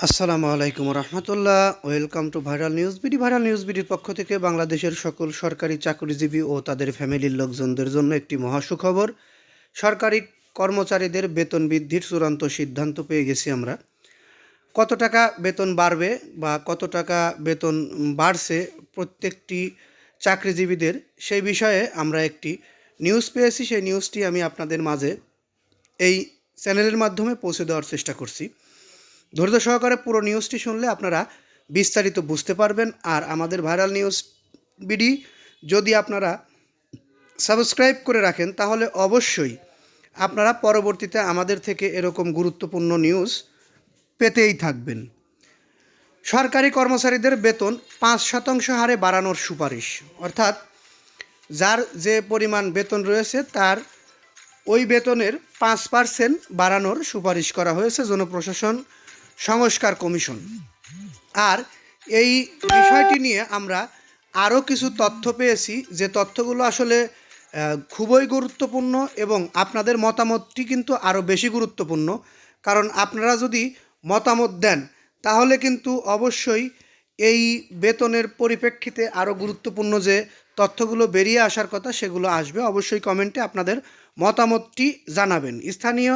আসসালামু আলাইকুম রহমতুল্লাহ। Welcome to viral news BD. Viral news বিডির পক্ষ থেকে বাংলাদেশের সকল সরকারি চাকরিজীবী ও তাদের ফ্যামিলির লোকজনদের জন্য একটি মহা সুখবর সরকারি কর্মচারীদের বেতন বৃদ্ধির চূড়ান্ত সিদ্ধান্ত পেয়ে গেছি আমরা। কত টাকা বেতন বাড়বে বা কত টাকা বেতন বাড়ছে প্রত্যেকটি চাকরিজীবীদের, সেই বিষয়ে আমরা একটি নিউজ পেয়েছি। সেই নিউজটি আমি আপনাদের মাঝে এই চ্যানেলের মাধ্যমে পৌঁছে দেওয়ার চেষ্টা করছি। ধৈর্য সহকারে পুরো নিউজটি শুনলে আপনারা বিস্তারিত বুঝতে পারবেন। আর আমাদের ভাইরাল নিউজ বিডি যদি আপনারা সাবস্ক্রাইব করে রাখেন, তাহলে অবশ্যই আপনারা পরবর্তীতে আমাদের থেকে এরকম গুরুত্বপূর্ণ নিউজ পেতেই থাকবেন। সরকারি কর্মচারীদের বেতন পাঁচ শতাংশ হারে বাড়ানোর সুপারিশ। অর্থাৎ যার যে পরিমাণ বেতন রয়েছে, তার ওই বেতনের পাঁচ পার্সেন্ট বাড়ানোর সুপারিশ করা হয়েছে। জনপ্রশাসন সংস্কার কমিশন। আর এই বিষয়টি নিয়ে আমরা আরও কিছু তথ্য পেয়েছি, যে তথ্যগুলো আসলে খুবই গুরুত্বপূর্ণ এবং আপনাদের মতামতটি কিন্তু আরও বেশি গুরুত্বপূর্ণ। কারণ আপনারা যদি মতামত দেন, তাহলে কিন্তু অবশ্যই এই বেতনের পরিপ্রেক্ষিতে আরও গুরুত্বপূর্ণ যে তথ্যগুলো বেরিয়ে আসার কথা, সেগুলো আসবে। অবশ্যই কমেন্টে আপনাদের মতামতটি জানাবেন। স্থানীয়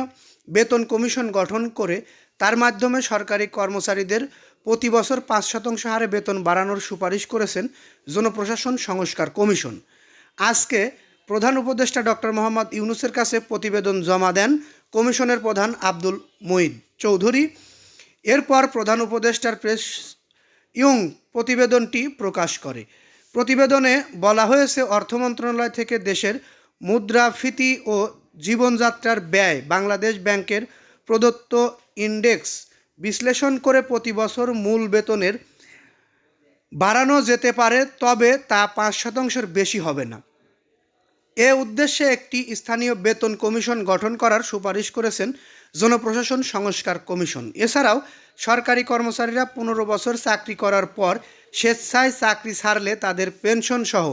বেতন কমিশন গঠন করে তার মাধ্যমে সরকারি কর্মচারীদের প্রতি বছর পাঁচ শতাংশ হারে বেতন বাড়ানোর সুপারিশ করেছেন জনপ্রশাসন সংস্কার কমিশন। আজকে প্রধান উপদেষ্টা ডক্টর মোহাম্মদ ইউনুসের কাছে প্রতিবেদন জমা দেন কমিশনের প্রধান আব্দুল মঈদ চৌধুরী। এরপর প্রধান উপদেষ্টার প্রেস ইয়ং প্রতিবেদনটি প্রকাশ করে। প্রতিবেদনে বলা হয়েছে, অর্থ মন্ত্রণালয় থেকে দেশের মুদ্রাফীতি ও জীবনযাত্রার ব্যয় বাংলাদেশ ব্যাংকের প্রদত্ত ইন্ডেক্স বিশ্লেষণ করে প্রতি বছর মূল বেতনের বাড়ানো যেতে পারে, তবে তা পাঁচ শতাংশের বেশি হবে না। এ উদ্দেশ্যে একটি স্থানীয় বেতন কমিশন গঠন করার সুপারিশ করেছেন জনপ্রশাসন সংস্কার কমিশন। এছাড়াও সরকারি কর্মচারীরা পনেরো বছর চাকরি করার পর স্বেচ্ছায় চাকরি ছাড়লে তাদের পেনশন সহ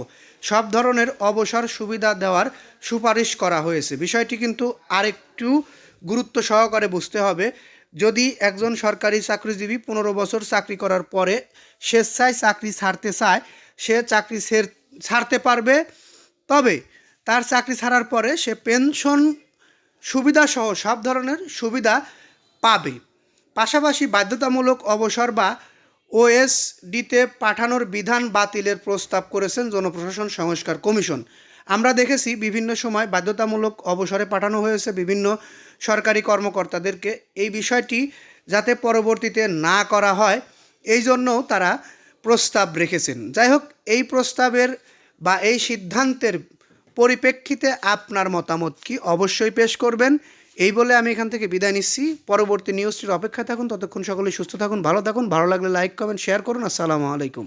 সব ধরনের অবসর সুবিধা দেওয়ার সুপারিশ করা হয়েছে। বিষয়টি কিন্তু আরেকটু গুরুত্ব সহকারে বুঝতে হবে। যদি একজন সরকারি চাকরিজীবী পনেরো বছর চাকরি করার পরে স্বেচ্ছায় চাকরি ছাড়তে চায়, সে চাকরি ছেড়- ছাড়তে পারবে। তবে তার চাকরি ছাড়ার পরে সে পেনশন সুবিধাসহ সব ধরনের সুবিধা পাবে। পাশাপাশি বাধ্যতামূলক অবসর বা ওএসডিতে পাঠানোর বিধান বাতিলের প্রস্তাব করেছেন জনপ্রশাসন সংস্কার কমিশন। আমরা দেখেছি বিভিন্ন সময় বাধ্যতামূলক অবসরে পাঠানো হয়েছে বিভিন্ন সরকারি কর্মকর্তাদেরকে। এই বিষয়টি যাতে পরবর্তীতে না করা হয়, এই জন্যও তারা প্রস্তাব রেখেছেন। যাই হোক, এই প্রস্তাবের বা এই সিদ্ধান্তের পরিপ্রেক্ষিতে আপনার মতামত কি অবশ্যই পেশ করবেন। এই বলে আমি এখান থেকে বিদায় নিচ্ছি। পরবর্তী নিউজটির অপেক্ষায় থাকুন। ততক্ষণ সকলেই সুস্থ থাকুন, ভালো থাকুন। ভালো লাগলে লাইক কমেন্ট শেয়ার করুন। আসসালামু আলাইকুম।